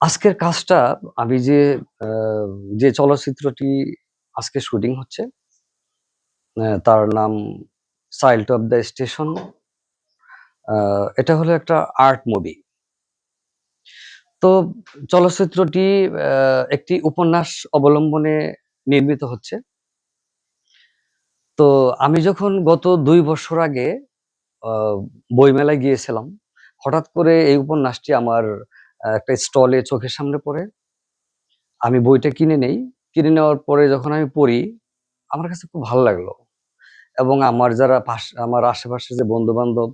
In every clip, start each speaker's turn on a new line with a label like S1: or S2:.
S1: আজকের কাজটা আমি যে যে চলচ্চিত্রটি আজকে শুটিং হচ্ছে তার নাম 'চাইল্ড অফ দ্য স্টেশন' এটা হলো একটা আর্ট মুভি। তো চলচ্চিত্রটি একটি উপন্যাস অবলম্বনে নির্মিত হচ্ছে। তো আমি যখন গত দুই বছর আগে বইমেলায় গিয়েছিলাম, হঠাৎ করে এই উপন্যাসটি আমার একটা স্টলে চোখের সামনে পড়ে। আমি বইটা কিনে নেই। কিনে নেওয়ার পরে যখন আমি পড়ি, আমার কাছে খুব ভালো লাগল। এবং আমার যারা আমার আশেপাশে যে বন্ধু-বান্ধব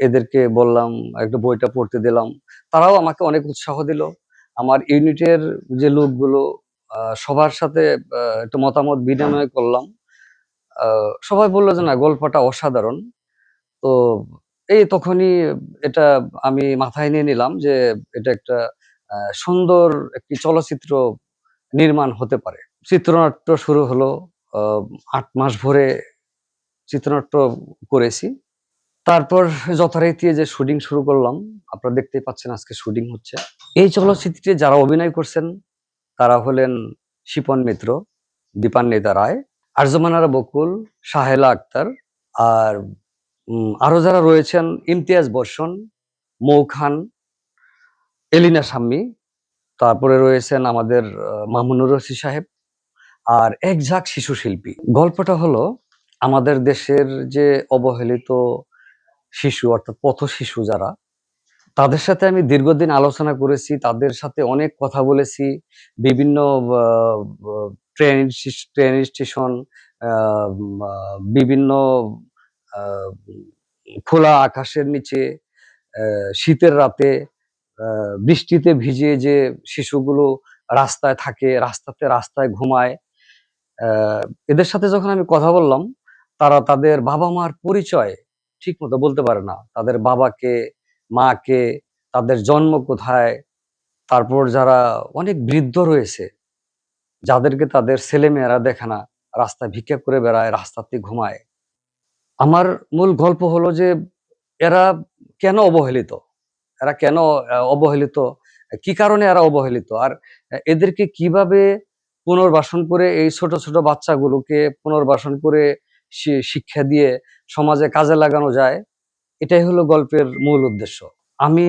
S1: এদেরকে বললাম, একটা বইটা পড়তে দিলাম। তারাও আমাকে অনেক উৎসাহ দিল। আমার ইউনিটের যে লোকগুলো সবার সাথে একটু মতামত বিনিময় করলাম। সবাই বলল যে, "না গল্পটা অসাধারণ।" তো এই তখনই এটা আমি মাথায় নিয়ে নিলাম যে এটা একটা আ সুন্দর একটি চলচ্চিত্র নির্মাণ হতে পারে। চিত্রনাট্য শুরু হলো আ ৮ মাস ভরে চিত্রনাট্য করেছি। তারপর যথারীতি যে শুটিং শুরু করলাম। আপনারা দেখতেই পাচ্ছেন আজকে শুটিং হচ্ছে। এই চলচ্চিত্রে যারা অভিনয় করছেন তারা হলেন শিপন মিত্র, দীপান্বিতা রায়, আরজুমান আরা বকুল, সাহেলা আক্তার আর উম আরও যারা রয়েছেন ইমতিয়াজ বর্ষণ, মৌ খান, এলিনা শাম্মী, তারপরে রয়েছেন আমাদের মামুনুর রশিদ সাহেব আর এক ঝাঁক শিশু শিল্পী। গল্পটা হলো আমাদের দেশের যে অবহেলিত শিশু অর্থাৎ পথ-শিশু যারা, তাদের সাথে আমি দীর্ঘদিন আলোচনা করেছি। তাদের সাথে অনেক কথা বলেছি। বিভিন্ন ট্রেন ট্রেন স্টেশন বিভিন্ন খোলা আকাশের নিচে শীতের রাতে বৃষ্টিতে ভিজে যে শিশুগুলো রাস্তায় থাকে, রাস্তাতে রাস্তায় ঘুমায়। এদের সাথে যখন আমি কথা বললাম, তারা তাদের বাবা-মার পরিচয় ঠিক মতো বলতে পারে না। তাদের বাবাকে মাকে তাদের জন্ম কোথায়, তারপর যারা অনেক বৃদ্ধ রয়েছে, যাদেরকে তাদের ছেলেমেয়েরা দেখে না, রাস্তায় ভিক্ষা করে বেড়ায়, রাস্তাতে ঘুমায়। আমার মূল গল্প হলো যে এরা কেন অবহেলিত? এরা কেন অবহেলিত? কি কারণে এরা অবহেলিত? আর এদেরকে কীভাবে পুনর্বাসন করে এই ছোট, ছোট বাচ্চাগুলোকে পুনর্বাসন করে শিক্ষা দিয়ে সমাজে কাজে লাগানো যায়, এটাই হলো গল্পের মূল উদ্দেশ্য। আমি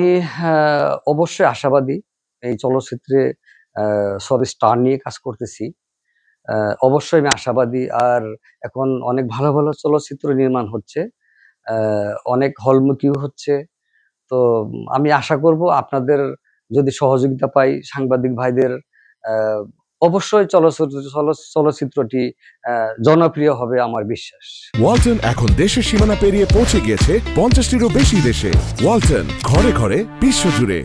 S1: অবশ্যই আশাবাদী। এই চলচ্চিত্রে সব স্টার নিয়ে কাজ করতেছি। অবশ্যই আমি আশাবাদী। আর এখন অনেক ভালো, ভালো চলচ্চিত্র নির্মাণ হচ্ছে। অনেক হলমুখীও হচ্ছে। তো আমি আশা করব আপনাদের যদি সহযোগিতা পাই সাংবাদিক ভাইদের অবশ্যই চলচ্চিত্র চলচ্চিত্রটি জনপ্রিয় হবে আমার বিশ্বাস।
S2: ওয়ালটন এখন দেশের সীমানা পেরিয়ে পৌঁছে গিয়েছে পঞ্চাশটিরও বেশি দেশে ওয়ালটন ঘরে ঘরে বিশ্বজুড়ে